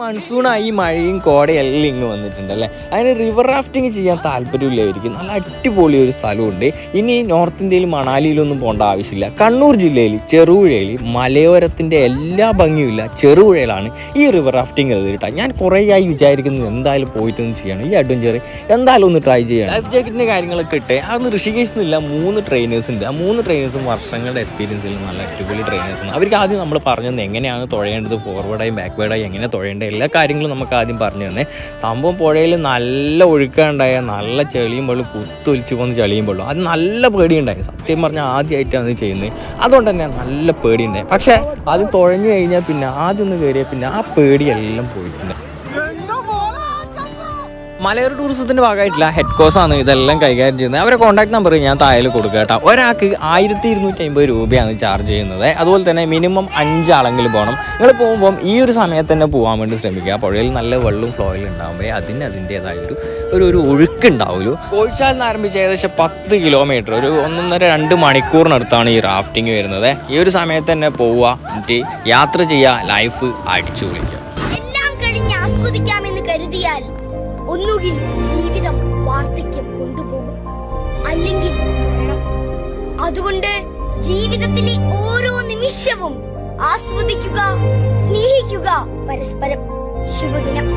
മൺസൂണായി മഴയും കോടയെല്ലാം ഇങ്ങ് വന്നിട്ടുണ്ട് അല്ലേ? അതിന് റിവർ റാഫ്റ്റിംഗ് ചെയ്യാൻ താല്പര്യമില്ലായിരിക്കും നല്ല അടിപൊളി ഒരു സ്ഥലമുണ്ട്. ഇനി നോർത്ത് ഇന്ത്യയിൽ മണാലിയിലൊന്നും പോകേണ്ട ആവശ്യമില്ല. കണ്ണൂർ ജില്ലയിൽ ചെറുപുഴയിൽ മലയോരത്തിന്റെ എല്ലാ ഭംഗിയുമില്ല ചെറുപുഴയിലാണ് ഈ റിവർ റാഫ്റ്റിംഗ് ഉള്ളത് കേട്ടോ. ഞാൻ കുറേ ആയി വിചാരിക്കുന്നത് എന്തായാലും പോയിട്ടൊന്ന് ചെയ്യണം. ഈ അഡ്വഞ്ചർ എന്തായാലും ഒന്ന് ട്രൈ ചെയ്യണം. ലൈഫ് ജാക്കറ്റിന്റെ കാര്യങ്ങളൊക്കെ ഇട്ട് അതൊന്ന് ഋഷികേശ് മൂന്ന് ട്രെയിനേഴ്സ് ഉണ്ട്. ആ മൂന്ന് ട്രെയിനേഴ്സും വർഷങ്ങളുടെ എക്സ്പീരിയൻസിൽ നല്ല അടിപൊളി ട്രെയിനേഴ്സാണ് അവർക്ക് ആദ്യം നമ്മൾ പറഞ്ഞത് എങ്ങനെയാണ് തുഴയേണ്ടത് ഫോർവേഡായി ബാക്ക്വേഡായി എങ്ങനെ തുഴയേണ്ടത് എല്ലാ കാര്യങ്ങളും നമുക്ക് ആദ്യം പറഞ്ഞു തന്നെ. സംഭവം പുഴയിൽ നല്ല ഒഴുക്കുണ്ടായ നല്ല ചെളിയും വെള്ളം കുത്തൊലിച്ച് പോകുന്ന ചെളിയും വെള്ളം. അത് നല്ല പേടിയുണ്ടായി. സത്യം പറഞ്ഞാൽ ആദ്യമായിട്ടാണ് ചെയ്യുന്നത്. അതുകൊണ്ട് തന്നെ നല്ല പേടിയുണ്ടായി. പക്ഷേ അത് തുഴഞ്ഞു കഴിഞ്ഞാൽ പിന്നെ ആദ്യം ഒന്ന് കയറിയാൽ പിന്നെ ആ പേടിയെല്ലാം പോയിട്ടുണ്ട്. മലയോര ടൂറിസത്തിന്റെ ഭാഗമായിട്ടില്ല ഹെഡ് കോഴ്സ് ആണ് ഇതെല്ലാം കൈകാര്യം ചെയ്യുന്നത്. അവരെ കോൺടാക്ട് നമ്പർ ഞാൻ താഴെ കൊടുക്കുക കേട്ടോ. ഒരാൾക്ക് ആയിരത്തി ഇരുന്നൂറ്റി അമ്പത് രൂപയാണ് ചാർജ് ചെയ്യുന്നത്. അതുപോലെ തന്നെ മിനിമം അഞ്ചാളെങ്കിലും പോകണം. നിങ്ങൾ പോകുമ്പോൾ ഈ ഒരു സമയത്ത് തന്നെ പോകാൻ വേണ്ടി ശ്രമിക്കുക. പുഴയിൽ നല്ല വെള്ളവും ഫ്ലോയിൽ ഉണ്ടാകുമ്പോൾ അതിന് അതിന്റെതായ ഒരു ഒരു ഒരു ഒഴുക്കുണ്ടാവുമല്ലോ കോഴിച്ചാൽ നിന്ന് ആരംഭിച്ച് ഏകദേശം പത്ത് കിലോമീറ്റർ ഒരു ഒന്നൊന്നര രണ്ട് മണിക്കൂറിനടുത്താണ് ഈ റാഫ്റ്റിംഗ് വരുന്നത്. ഈ ഒരു സമയത്ത് തന്നെ പോവുക എന്നിട്ട് യാത്ര ചെയ്യുക ലൈഫ് അടിച്ചു വിളിക്കുക എല്ലാം കഴിഞ്ഞ് ആസ്വദിക്കാമെന്ന് കരുതിയാൽ ഒന്നുകിൽ ജീവിതം വാർദ്ധക്യം കൊണ്ടുപോകും. അല്ലെങ്കിൽ അതുകൊണ്ട് ജീവിതത്തിലെ ഓരോ നിമിഷവും ആസ്വദിക്കുക സ്നേഹിക്കുക പരസ്പരം ശുഭദിനം.